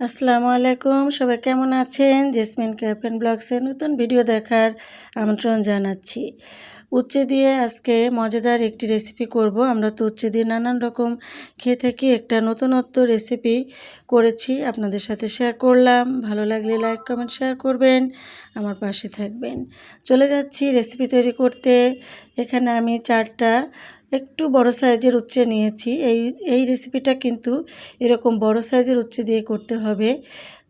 আসসালামু আলাইকুম সবাই কেমন আছেন? জেসমিন ক্যাফেন ব্লগসের নতুন ভিডিও দেখার আমন্ত্রণ জানাচ্ছি। উচ্ছে দিয়ে আজকে মজাদার একটি রেসিপি করব। আমরা তো উচ্ছে দিয়ে নানান রকম খেয়ে থাকি, একটা নতুনত্ব রেসিপি করেছি, আপনাদের সাথে শেয়ার করলাম। ভালো লাগলে লাইক কমেন্ট শেয়ার করবেন, আমার পাশে থাকবেন। চলে যাচ্ছি রেসিপি তৈরি করতে। এখানে আমি চারটা একটু বড় সাইজের উচ্ছে নিয়েছি। এই এই রেসিপিটা কিন্তু এরকম বড় সাইজের উচ্ছে দিয়ে করতে হবে।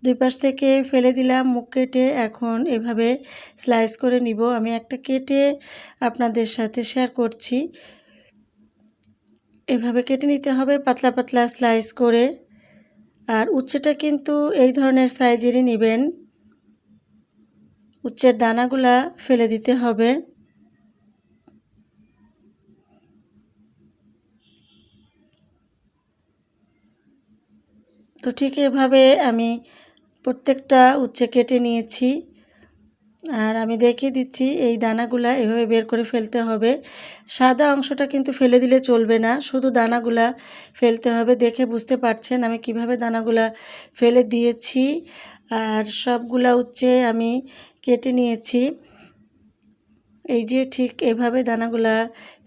দুই পাশ থেকে ফেলে দিলাম, মুখ কেটে এখন এভাবে স্লাইস করে নিব। আমি একটা কেটে আপনাদের সাথে শেয়ার করছি। এভাবে কেটে নিতে হবে, পাতলা পাতলা স্লাইস করে। আর উচ্ছেটা কিন্তু এই ধরনের সাইজেরই নেবেন। উচ্ছের দানাগুলা ফেলে দিতে হবে। তো ঠিক এভাবে আমি প্রত্যেকটা উচ্ছে কেটে নিয়েছি। আর আমি দেখিয়ে দিচ্ছি, এই দানাগুলা এভাবে বের করে ফেলতে হবে। সাদা অংশটা কিন্তু ফেলে দিলে চলবে না, শুধু দানাগুলা ফেলতে হবে। দেখে বুঝতে পারছেন আমি কীভাবে দানাগুলা ফেলে দিয়েছি। আর সবগুলা উচ্ছে আমি কেটে নিয়েছি। এই যে ঠিক এভাবে দানাগুলা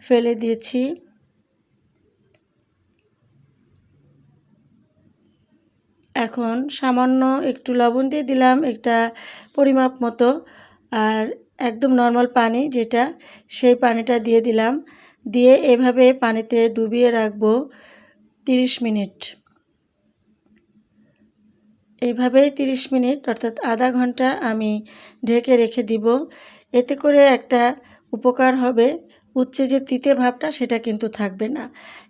ফেলে দিয়েছি। এখন সামান্য একটু লবণ দিয়ে দিলাম একটা পরিমাপ মতো। আর একদম নর্মাল পানি যেটা, সেই পানিটা দিয়ে দিলাম। দিয়ে এভাবে পানিতে ডুবিয়ে রাখব তিরিশ মিনিট। এইভাবেই তিরিশ মিনিট, অর্থাৎ আধা ঘণ্টা আমি ঢেকে রেখে দিব। এতে করে একটা উপকার হবে। উচ্ছে যে তিতে ভাবটা, সেটা কিন্তু থাকবে না।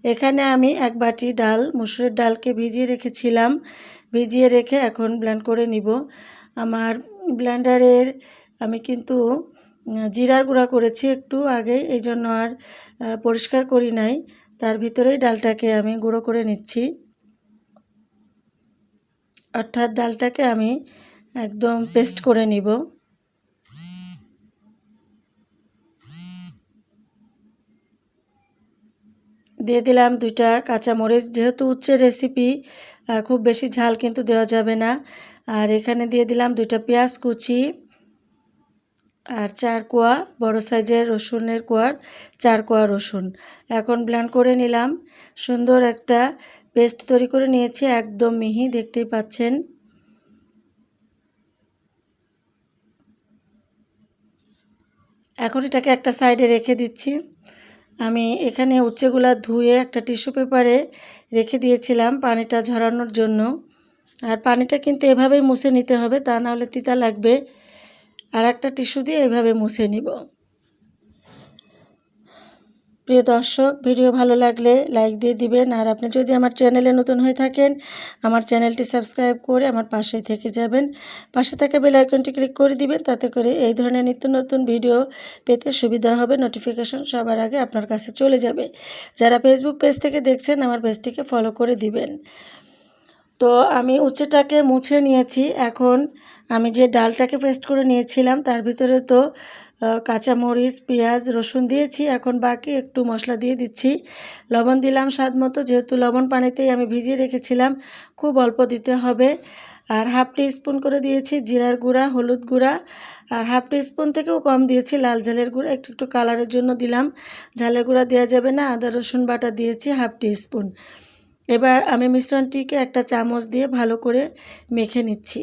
এখানে আমি এক বাটি ডাল, মুসুরের ডালকে ভিজিয়ে রেখেছিলাম। ভিজিয়ে রেখে এখন ব্ল্যান্ড করে নিব। আমার ব্ল্যান্ডারের আমি কিন্তু জিরার গুঁড়া করেছি একটু আগে, এই জন্য আর পরিষ্কার করি নাই। তার ভিতরেই ডালটাকে আমি গুঁড়ো করে নিচ্ছি। অর্থাৎ ডালটাকে আমি একদম পেস্ট করে নিব। দিয়ে দিলাম দুইটা কাঁচামরিচ। যেহেতু উচ্চের রেসিপি খুব বেশি ঝাল কিন্তু দেওয়া যাবে না। আর এখানে দিয়ে দিলাম দুইটা পেঁয়াজ কুচি আর চার কোয়া বড় সাইজের রসুনের কোয়ার চার কোয়া রসুন। এখন ব্ল্যান্ড করে নিলাম। সুন্দর একটা পেস্ট তৈরি করে নিয়েছি, একদম মিহি, দেখতেই পাচ্ছেন। এখন এটাকে একটা সাইডে রেখে দিচ্ছি। আমি এখানে উচ্ছেগুলা ধুয়ে একটা টিস্যু পেপারে রেখে দিয়েছিলাম পানিটা ঝরানোর জন্য। আর পানিটা কিন্তু এভাবেই মুছে নিতে হবে, তা নাহলে তিতা লাগবে। আর একটা টিস্যু দিয়ে এভাবে মুছে নিব। প্রিয় দর্শক, ভিডিও ভালো লাগলে লাইক দিয়ে দিবেন। আর আপনি যদি আমার চ্যানেলে নতুন হয়ে থাকেন, আমার চ্যানেলটি সাবস্ক্রাইব করে আমার পাশেই থেকে যাবেন। পাশে থাকা বেল আইকনটি ক্লিক করে দিবেন, তাতে করে এই ধরনের নিত্য নতুন ভিডিও পেতে সুবিধা হবে, নোটিফিকেশন সবার আগে আপনার কাছে চলে যাবে। যারা ফেসবুক পেজ থেকে দেখছেন, আমার পেজটিকে ফলো করে দিবেন। তো আমি উচ্ছেটাকে মুছে নিয়েছি। এখন আমি যে ডালটাকে পেস্ট করে নিয়েছিলাম, তার ভিতরে তো কাঁচামরিচ, পেঁয়াজ, রসুন দিয়েছি। এখন বাকি একটু মশলা দিয়ে দিচ্ছি। লবণ দিলাম স্বাদ মতো, যেহেতু লবণ পানিতেই আমি ভিজিয়ে রেখেছিলাম, খুব অল্প দিতে হবে। আর হাফ টি স্পুন করে দিয়েছি জিরার গুঁড়া, হলুদ গুঁড়া। আর হাফ টি স্পুন থেকেও কম দিয়েছি, লাল ঝালের গুঁড়া। একটু একটু কালারের জন্য দিলাম। ঝালের গুঁড়া দেওয়া যাবে না, আদা, রসুন বাটা দিয়েছি হাফ টি স্পুন এবার আমি মিশ্রণটিকে একটা চামচ দিয়ে ভালো করে মেখে নিচ্ছি।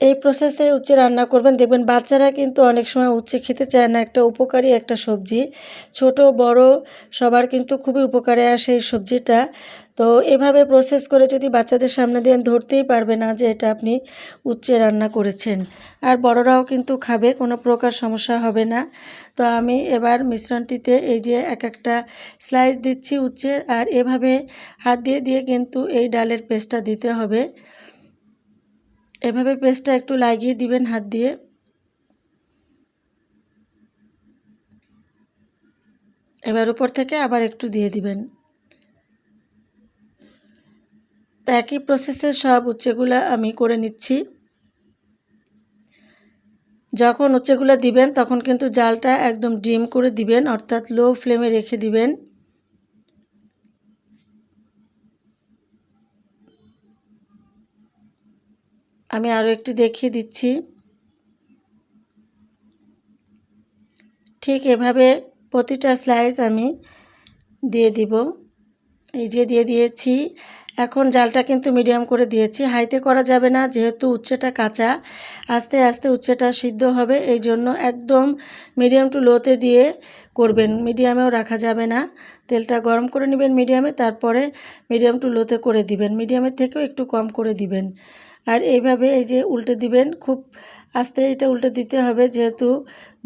এই প্রসেসে উচ্ছে রান্না করবেন। দেখবেন বাচ্চারা কিন্তু অনেক সময় উচ্ছে খেতে চায় না। একটা উপকারী একটা সবজি। ছোট, বড় সবার কিন্তু খুবই উপকারে আসে এই সবজিটা। তো এভাবে প্রসেস করে যদি বাচ্চাদের সামনে দেন ধরতেই পারবে না যে এটা আপনি উচ্ছে রান্না করেছেন। আর বড়রাও কিন্তু খাবে, কোনো প্রকার সমস্যা হবে না। তো আমি এবার মিশ্রণটিতে এই যে এক একটা স্লাইস দিচ্ছি উচ্ছের আর এভাবে হাত দিয়ে দিয়ে কিন্তু এই ডালের পেস্টটা দিতে হবে। এভাবে পেস্টটা একটু লাগিয়ে দিবেন হাত দিয়ে। এবার উপর থেকে আবার একটু দিয়ে দিবেন। তো একই প্রসেসে সব উচ্ছেগুলো আমি করে নিচ্ছি। যখন উচ্ছেগুলো দিবেন, তখন কিন্তু জালটা একদম ডিম করে দিবেন, অর্থাৎ লো ফ্লেমে রেখে দিবেন। আমি আরও একটি দেখিয়ে দিচ্ছি। ঠিক এভাবে প্রতিটা স্লাইস আমি দিয়ে দিব। এই যে দিয়ে দিয়েছি, এখন জালটা কিন্তু মিডিয়াম করে দিয়েছি। হাইতে করা যাবে না, যেহেতু উচ্ছেটা কাঁচা। আস্তে আস্তে উচ্ছেটা সিদ্ধ হবে, এই জন্য একদম মিডিয়াম টু লোতে দিয়ে করবেন। মিডিয়ামেও রাখা যাবে না। তেলটা গরম করে নেবেন মিডিয়ামে তারপরে মিডিয়াম টু লোতে করে দিবেন। মিডিয়ামের থেকেও একটু কম করে দিবেন। আর এইভাবে এই যে উল্টে দিবেন, খুব আস্তে এটা উল্টে দিতে হবে যেহেতু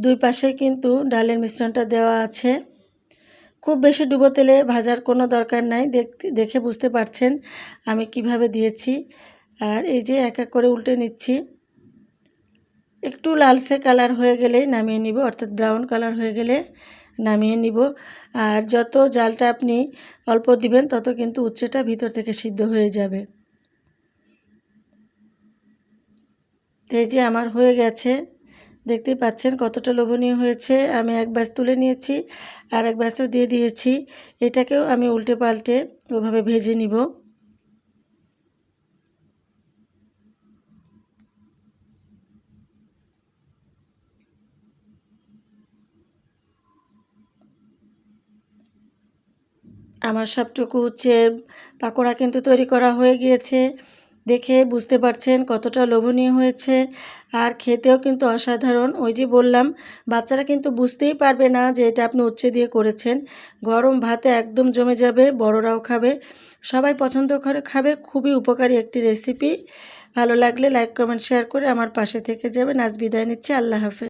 দুই পাশে কিন্তু ডালের মিশ্রণটা দেওয়া আছে। খুব বেশি ডুবো তেলে ভাজার কোনো দরকার নাই দেখে বুঝতে পারছেন আমি কীভাবে দিয়েছি। আর এই যে এক এক করে উল্টে নিচ্ছি। একটু লালসে কালার হয়ে গেলেই নামিয়ে নিব, অর্থাৎ ব্রাউন কালার হয়ে গেলে নামিয়ে নিব। আর যত জালটা আপনি অল্প দিবেন, তত কিন্তু উচ্ছেটা ভিতর থেকে সিদ্ধ হয়ে যাবে। এই যে আমার হয়ে গেছে, দেখতেই পাচ্ছেন কতটা লোভনীয় হয়েছে। আমি এক ব্যাস তুলে নিয়েছি আর এক ব্যাসও দিয়ে দিয়েছি। এটাকেও আমি উল্টে পাল্টে ওভাবে ভেজে নিব। আমার সবটুকু হচ্ছে পাকোড়া কিন্তু তৈরি করা হয়ে গিয়েছে। দেখে বুঝতে পারছেন কতটা লোভনীয় হয়েছে। আর খেতেও কিন্তু অসাধারণ। ওই যে বললাম, বাচ্চারা কিন্তু বুঝতেই পারবে না যে এটা আপনি উচ্ছে দিয়ে করেছেন। গরম ভাতে একদম জমে যাবে, বড়রাও খাবে। সবাই পছন্দ করে খাবে, খুবই উপকারী একটি রেসিপি ভালো লাগলে লাইক কমেন্ট শেয়ার করে আমার পাশে থেকে যাবেন। আজ বিদায় নিচ্ছি, আল্লাহ হাফেজ।